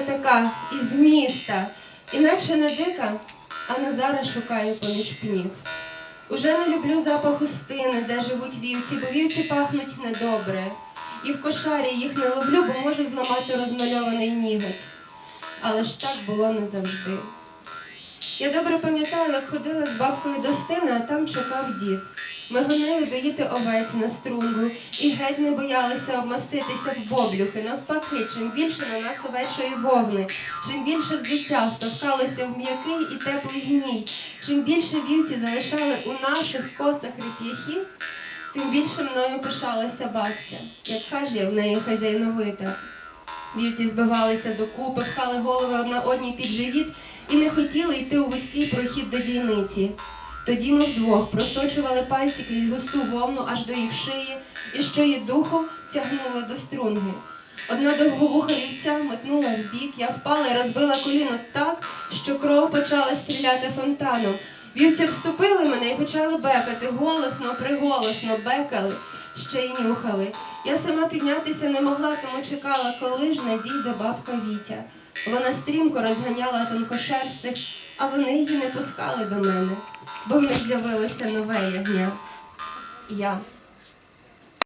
така, із міста, інакше не дика, а Назара шукаю поміж пнів. Уже не люблю запах хустини, де живуть вівці, бо вівці пахнуть недобре. І в кошарі їх не ловлю, бо можу зламати розмальований ніготь. Але ж так було не завжди. Я добре пам'ятаю, як ходила з бабкою до стини, а там чекав дід. Ми гонили доїти овець на струнгу і геть не боялися обмаститися в боблюхи. Навпаки, чим більше на нас овечої вовни, чим більше взуття втовкалося в м'який і теплий гній, чим більше вівці залишали у наших косах реп'яхів, тим більше мною пишалася бабця. Як каже, я в неї хазяйновита. Вівці збивалися докупи, пхали голови одна одній під живіт і не хотіли йти у вузький прохід до дійниці. Тоді ми вдвох просочували пальці крізь густу вовну аж до їх шиї, і що її духом тягнули до струнги. Одна довговуха вівця метнула вбік, я впала і розбила коліно так, що кров почала стріляти фонтаном. Вівці вступили мене і почали бекати, голосно, приголосно бекали, ще й нюхали. Я сама піднятися не могла, тому чекала, коли ж надійде бабка Вітя. Вона стрімко розганяла тонкошерстих, а вони її не пускали до мене, бо в них з'явилося нове ягня. Я.